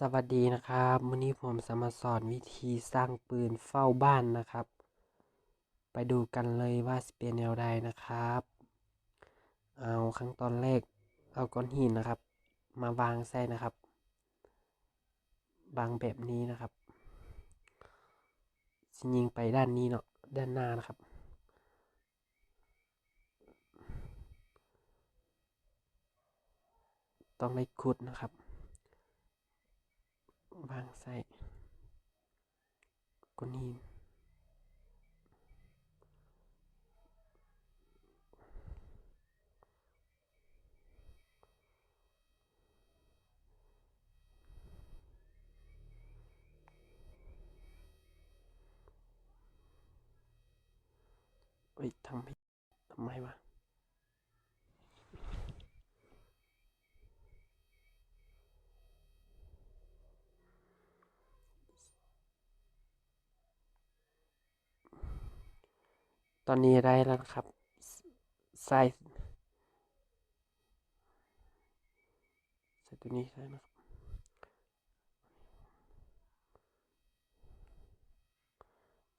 สวัสดีนะครับวันนี้ผมจะมาสอนวิธีสร้างปืนเฝ้าบ้านนะครับ ไปดูกันเลยว่าสเป็นแนวใดนะครับ เอาขั้นตอนแรกเอาก้อนหินนะครับ มาวางใส่นะครับวางแบบนี้นะครับยิงไปด้านนี้เนาะด้านหน้านะครับ ต้องได้ขุดนะครับ วางใส่ก้นหินเฮ้ยทำไมทำไมวะ ตอนนี้ได้แล้วครับใส่ใส่ตัวนี้ได้นะครับ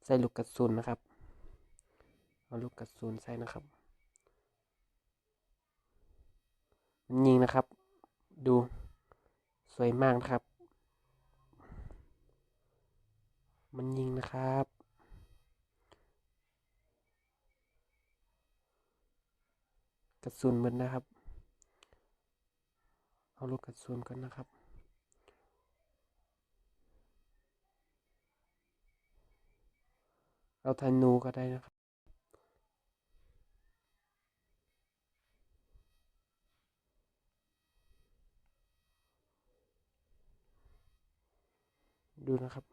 ใส่ลูกกระสุนนะครับเอาลูกกระสุนใส่นะครับมันยิงนะครับ ดูสวยมากนะครับ มันยิงนะครับ ระสุนหมดนนะครับ เอาลูกกระสุนก่อนนะครับเอาธนูก็ได้นะครับดูนะครับ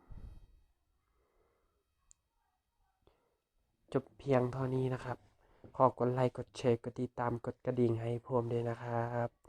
จบเพียงเท่านี้นะครับ ขอกดไลค์ กดแชร์ กดติดตาม กดกระดิ่งให้ผมด้วยนะครับ